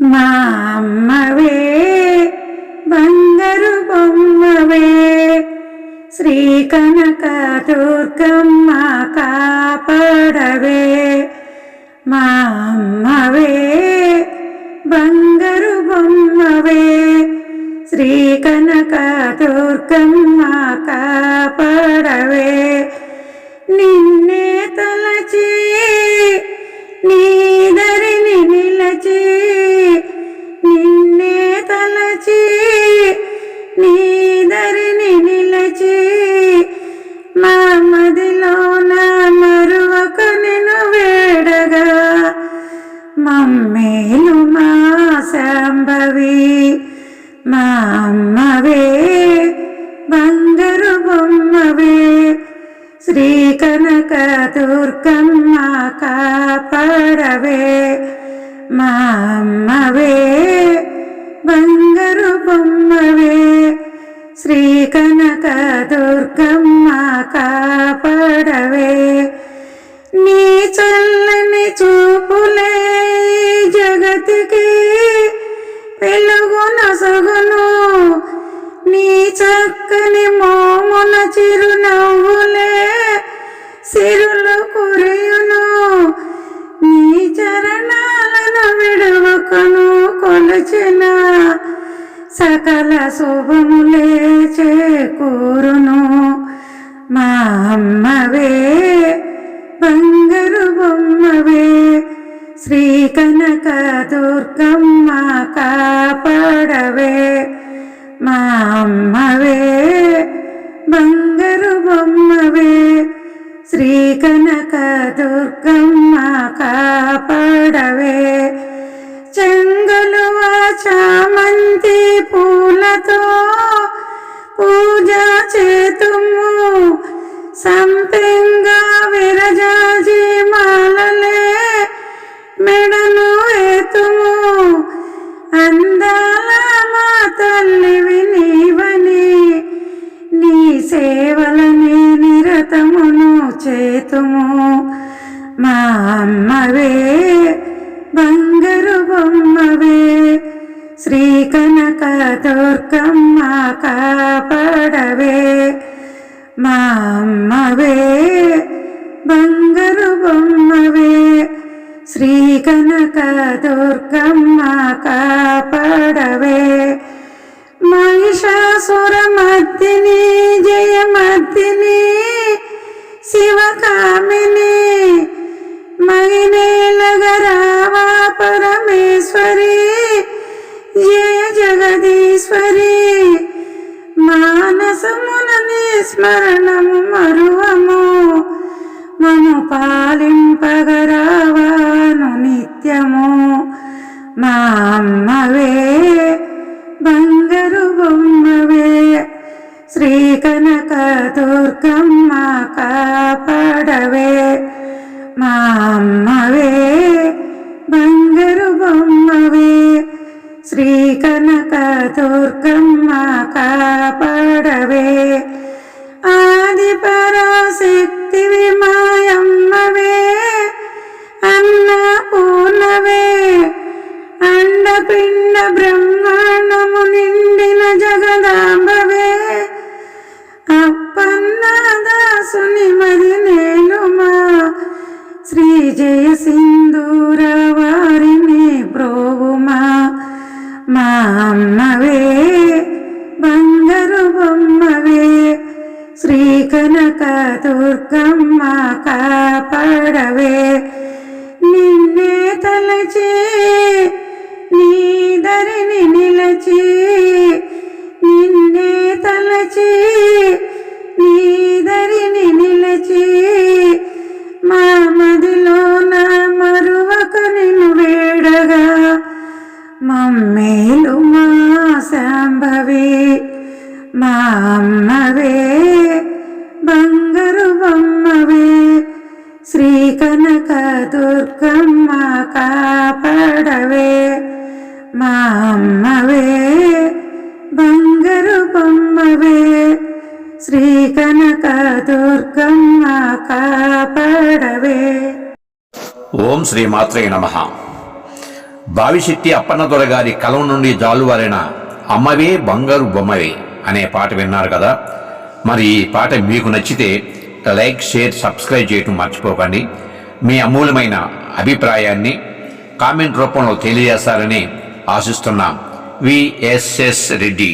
మా అమ్మవే బంగారు బొమ్మవే శ్రీ కనక దుర్గమ్మ కాపాడవే. మా అమ్మవే బంగారు బొమ్మవే శ్రీ కనక దుర్గమ్మ కాపాడవే. దుర్గమ్మ కాపాడవే మా అమ్మవే బంగారు బొమ్మవే. శ్రీ కనక దుర్గమ్మ కాపాడవే నీ చల్లని చూపులే జగతికి వెలుగు నసగును నీ చక్కని మోమున చిరునవ్వులే సిరులు కురియును. నీ చరణాలను విడవకను కొలచిన. సకల శుభములే చేకూరును. మా అమ్మవే బంగారు బొమ్మవే శ్రీ కనక దుర్గమ్మ కాపాడవే. మా అమ్మవే దుర్గమ్మ కాపాడవే. చెంగులువ చామంతి పూలతో పూజ చేతుము. సంపెంగా విరజాజి మాలలే మెడను ఏతుము అందాల మా తల్లివి నీవని నీ సేవలని నిరతమును చేతుము. అమ్మవే బంగారు బొమ్మవే శ్రీ కనక దుర్గమ్మ కాపాడవే. మా అమ్మవే బంగారు బొమ్మవే శ్రీ కనక దుర్గమ్మ కాపాడవే. మహిషాసుర మర్దిని జయమర్దిని శివకామిని మగినేలగరావా పరమేశ్వరి. జయ జగదీశ్వరి. మానసమున స్మరణము మరువము. మము పాలింపగరావాను నిత్యము. మా అమ్మవే బంగారు బొమ్మవే. శ్రీ కనక దుర్గమ్మ కా శ్రీ కనక దుర్గమ్మ కాపాడవే ఆది పరాశక్తివి దుర్గమ్మ కాపాడవే. నిన్నే తలచి నీ ధరిని నిలచి శ్రీ కనక దుర్గమ్మ కాపాడవే మా అమ్మవే బంగారు బొమ్మవే. శ్రీ కనక దుర్గమ్మ కాపాడవే. ఓం శ్రీ మాత్రే నమ. బావిశెట్టి అప్పన్నదొర గారి కలం నుండి జాలువారైన అమ్మవే బంగారు బొమ్మవే అనే పాట విన్నారు కదా. మరి ఈ పాట మీకు నచ్చితే లైక్ షేర్ సబ్స్క్రైబ్ చేయటం మర్చిపోకండి. మీ అమూల్యమైన అభిప్రాయాన్ని కామెంట్ రూపంలో తెలియజేస్తారని ఆశిస్తున్నాం. విఎస్ఎస్ రెడ్డి